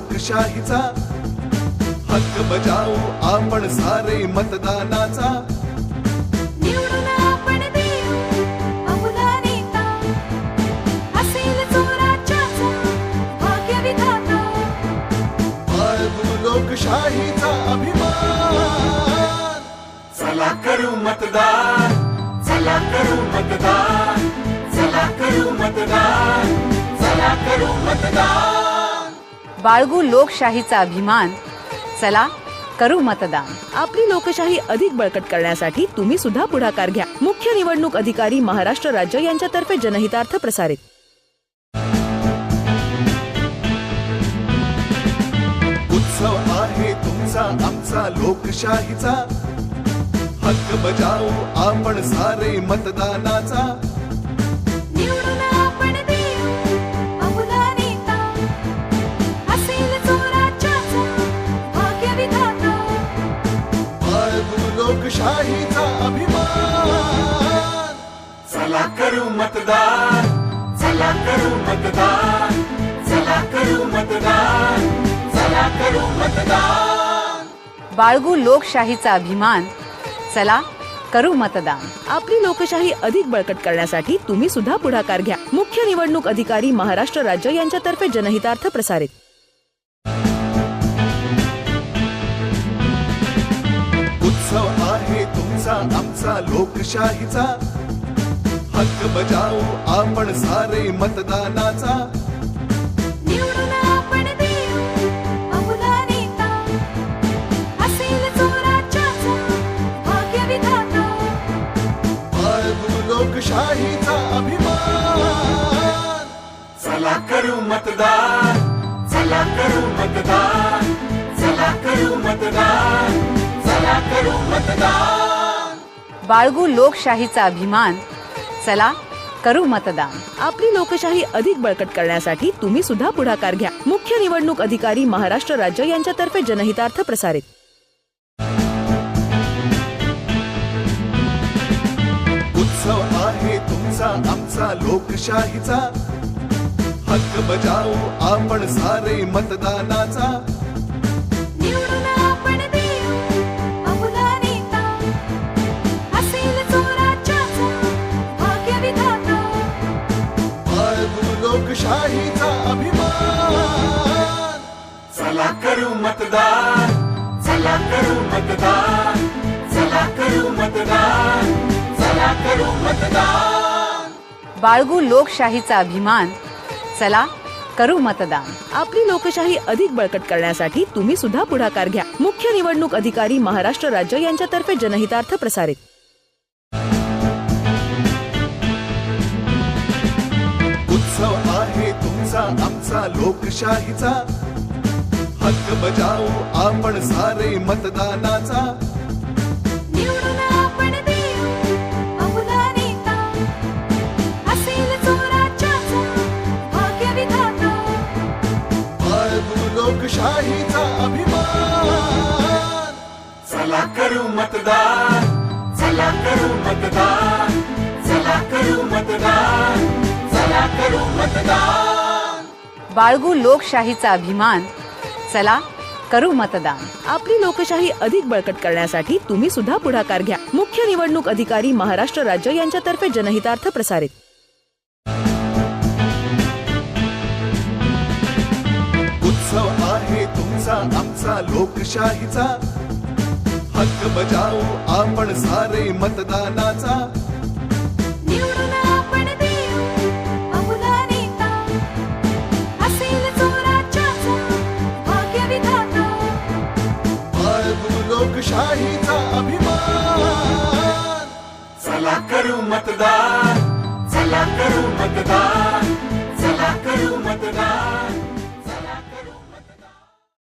लोकशाहीचा. हक्क बजावू आपण सारे मतदानाचा. लोकशाहीचा अभिमान. चला करू मतदान. चला करू मतदान. चला करू मतदान. चला करू मतदान. बाळगू लोकशाहीचा अभिमान. चला करू मतदान. आपली लोकशाही अधिक बळकट करण्यासाठी तुम्ही सुद्धा पुढाकार घ्या. मुख्य निवडणूक अधिकारी महाराष्ट्र राज्य यांच्यातर्फे जनहितार्थ प्रसारित. उत्सव आहे तुमचा आमचा लोकशाहीचा. हक्क बजावू आपण सारे मतदानाचा. लोकशाहीचा अभिमान. चला करू मतदान चला करू मतदान चला करू मतदान चला करू मतदान. बाळगू लोकशाहीचा अभिमान चला करू मतदान. आपली लोकशाही अधिक बळकट करण्यासाठी तुम्ही सुद्धा पुढाकार घ्या. मुख्य निवडणूक अधिकारी महाराष्ट्र राज्य यांच्यातर्फे जनहितार्थ प्रसारित. आहे तुमचा आमचा लोकशाहीचा. हक्क बजावू आपण सारे मतदानाचा. लोकशाहीचा अभिमान. चला करू मतदान चला करू मतदान चला करू मतदान चला करू मतदान. बाळगू लोकशाहीचा अभिमान चला करू मतदान. आपली लोकशाही अधिक बळकट करण्यासाठी तुम्ही सुद्धा पुढाकार घ्या. मुख्य निवडणूक अधिकारी महाराष्ट्र राज्य यांच्यातर्फे जनहितार्थ प्रसारित. उत्सव आहे तुमचा आमचा लोकशाहीचा. हक्क बजावू आपण सारे मतदानाचा. मतदान. चला करू मतदान. चला करू मतदान. चला करू मतदान. बाळगू लोकशाहीचा अभिमान. चला करू मतदान. आपली लोकशाही अधिक बळकट करण्यासाठी तुम्ही सुद्धा पुढाकार घ्या. मुख्य निवडणूक अधिकारी महाराष्ट्र राज्य यांच्यातर्फे जनहितार्थ प्रसारित. उत्सव आहे तुमचा आमचा लोकशाहीचा. हक्क बजावू आपण सारे मतदानाचा. निवडून आपण देऊ अमुला नेता असेल जो राज्याचा भाग्यविधाता बाळगू लोकशाहीचा अभिमान. चला करू मतदान चला करू मतदान चला करू मतदान चला करू मतदान. बाळगू लोकशाहीचा अभिमान. चला करू मतदान. आपली लोकशाही अधिक बळकट करण्यासाठी तुम्ही सुद्धा पुढाकार घ्या. मुख्य निवडणूक अधिकारी महाराष्ट्र राज्य यांच्यातर्फे जनहितार्थ प्रसारित. उत्सव आहे तुमचा आमचा लोकशाहीचा. हक्क बजावू आपण सारे मतदानाचा. चला करू मतदान. चला करू मतदान. चला करू मतदान.